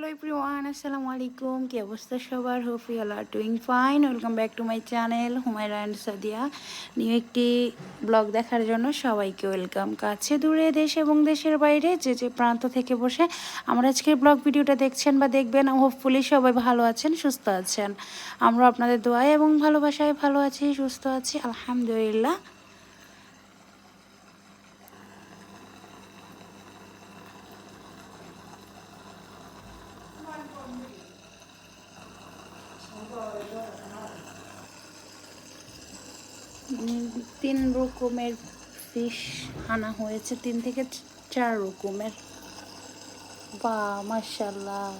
Hello everyone, আসসালামু আলাইকুম। কি অবস্থা সবার? Hope you are doing fine welcome back to my channel Humaira and Sadia new একটি ব্লগ দেখার জন্য সবাইকে ওয়েলকাম কাছে, দূরে, দেশ এবং দেশের বাইরে যে যে প্রান্ত থেকে বসে আমরা আজকের ব্লগ ভিডিওটা দেখছেন বা দেখবেন হোপফুলি সবাই ভালো আছেন, সুস্থ আছেন। আমরা আপনাদের দোয়ায় এবং ভালোবাসায় ভালো আছি, সুস্থ আছি, আলহামদুলিল্লাহ। তিন রকমের ফিশ আনা হয়েছে তিন থেকে চার রকমের। বা মার্শাল্লাহ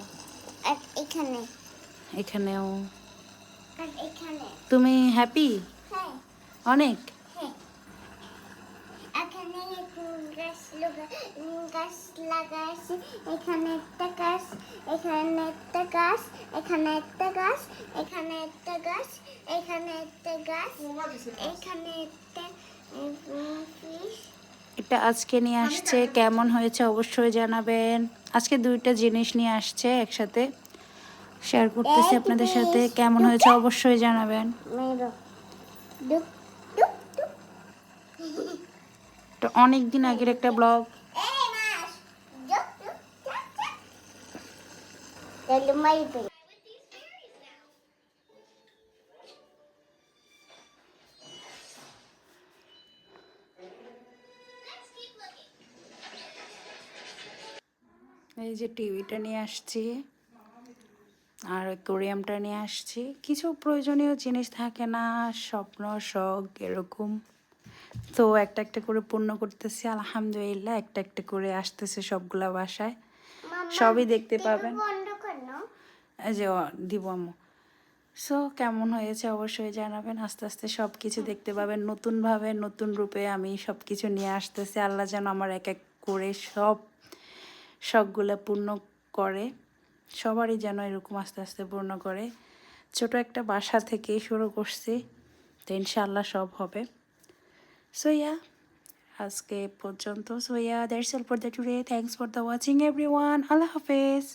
এখানে। এখানেও। তুমি হ্যাপি হ্যাঁ। অনেক? হ্যাঁ। এখানে গাছ লাগাইছি এখানে একটা গাছ একটা গাছ এখানে একটা গাছ এখানে একটা গাছ এখানে একটা গাছ এখানে একটা এটা আজকে নিয়ে আসছে। কেমন হয়েছে অবশ্যই জানাবেন। আজকে দুইটা জিনিস নিয়ে আসছে একসাথে। শেয়ার করতেছি আপনাদের সাথে। কেমন হয়েছে অবশ্যই জানাবেন। অনেক দিন আগের একটা ব্লগ। তাহলে মারবে এই যে টিভিটা নিয়ে আসছি আর কোরিয়ামটা নিয়ে আসছি। কিছু প্রয়োজনীয় জিনিস থাকে না স্বপ্ন শখ এরকম। তো একটা একটা করে পূর্ণ করতেছি আলহামদুলিল্লাহ একটা একটা করে আসতেছে সবগুলা বাসায়। সবই দেখতে পাবেন। যে দিব আম্মু। সো কেমন হয়েছে অবশ্যই জানাবেন। আস্তে আস্তে সব কিছু দেখতে পাবেন। নতুনভাবে, নতুন রূপে আমি সব কিছু নিয়ে আসতেছি। আল্লাহ যেন আমার এক এক করে সব শখগুলো পূর্ণ করে। সবারই যেন এরকম আস্তে আস্তে পূর্ণ করে। ছোট একটা বাসা থেকে শুরু করছি, তো ইনশাআল্লাহ সব হবে। সো ইয়া আজকে পর্যন্ত so yeah that's all for the today thanks for the watching everyone আল্লাহ হাফেজ।